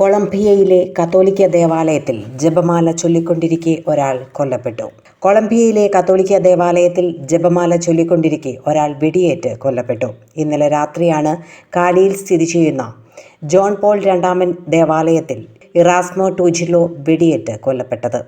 കൊളംബിയയിലെ കത്തോലിക്ക ദേവാലയത്തിൽ ജപമാല ചൊല്ലിക്കൊണ്ടിരിക്കെ ഒരാൾ കൊല്ലപ്പെട്ടു. കൊളംബിയയിലെ കത്തോലിക്ക ദേവാലയത്തിൽ ജപമാല ചൊല്ലിക്കൊണ്ടിരിക്കെ ഒരാൾ വെടിയേറ്റ് കൊല്ലപ്പെട്ടു. ഇന്നലെ രാത്രിയാണ് കാലിയിൽ സ്ഥിതി ചെയ്യുന്ന ജോൺ പോൾ രണ്ടാമൻ ദേവാലയത്തിൽ ഇറാസ്മോ ടൂജിലോ വെടിയേറ്റ് കൊല്ലപ്പെട്ടത്.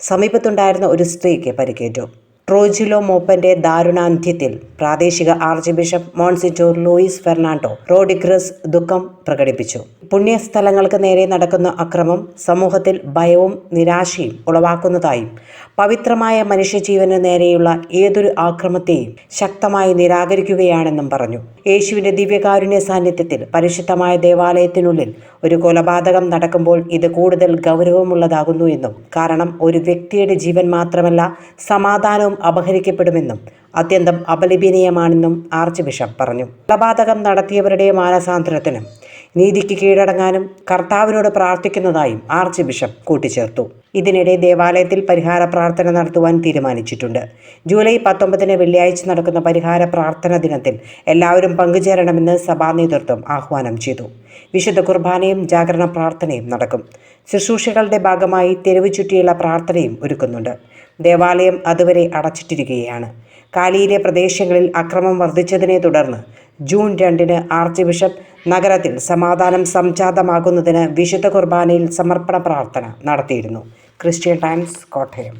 സമീപത്തുണ്ടായിരുന്ന ഒരു സ്ത്രീക്ക് പരിക്കേറ്റു. ട്രോജിലോ മോപ്പന്റെ ദാരുണാന്ത്യത്തിൽ പ്രാദേശിക archbishop monsignor Luis Fernando Rodriguez ദുഃഖം പ്രകടിപ്പിച്ചു. പുണ്യസ്ഥലങ്ങൾക്ക് നേരെ നടക്കുന്ന അക്രമം സമൂഹത്തിൽ ഭയവും നിരാശയും ഉളവാക്കുന്നതായും പവിത്രമായ മനുഷ്യജീവന് നേരെയുള്ള ഏതൊരു ആക്രമത്തെയും ശക്തമായി നിരാകരിക്കുകയാണെന്നും പറഞ്ഞു. യേശുവിന്റെ ദിവ്യകാരുണ്യ സാന്നിധ്യത്തിൽ പരിശുദ്ധമായ ദേവാലയത്തിനുള്ളിൽ ഒരു കൊലപാതകം നടക്കുമ്പോൾ ഇത് കൂടുതൽ ഗൗരവമുള്ളതാകുന്നു എന്നും കാരണം ഒരു വ്യക്തിയുടെ ജീവൻ മാത്രമല്ല സമാധാനവും അപഹരിക്കപ്പെടുമെന്നും അത്യന്തം അപലപനീയമാണെന്നും ആർച്ച് ബിഷപ്പ് പറഞ്ഞു. കൊലപാതകം നടത്തിയവരുടെ മാനസാന്തരത്തിനും നീതിക്ക് കീഴടങ്ങാനും കർത്താവിനോട് പ്രാർത്ഥിക്കുന്നതായും ആർച്ച് ബിഷപ്പ് കൂട്ടിച്ചേർത്തു. ഇതിനിടെ ദേവാലയത്തിൽ പരിഹാര പ്രാർത്ഥന നടത്തുവാൻ തീരുമാനിച്ചിട്ടുണ്ട്. ജൂലൈ പത്തൊമ്പതിന് വെള്ളിയാഴ്ച നടക്കുന്ന പരിഹാര പ്രാർത്ഥന ദിനത്തിൽ എല്ലാവരും പങ്കുചേരണമെന്ന് സഭാ നേതൃത്വം ആഹ്വാനം ചെയ്തു. വിശുദ്ധ കുർബാനയും ജാഗരണ പ്രാർത്ഥനയും നടക്കും. ശുശ്രൂഷകളുടെ ഭാഗമായി തെരുവ് ചുറ്റിയുള്ള പ്രാർത്ഥനയും ഒരുക്കുന്നുണ്ട്. ദേവാലയം അതുവരെ അടച്ചിട്ടിരിക്കുകയാണ്. കാലിയിലെ പ്രദേശങ്ങളിൽ അക്രമം വർദ്ധിച്ചതിനെ തുടർന്ന് ജൂൺ രണ്ടിന് ആർച്ച് ബിഷപ്പ് നഗരത്തിൽ സമാധാനം സംജാതമാകുന്നതിന് വിശുദ്ധ കുർബാനയിൽ സമർപ്പണ പ്രാർത്ഥന നടത്തിയിരുന്നു. Christian Times got him.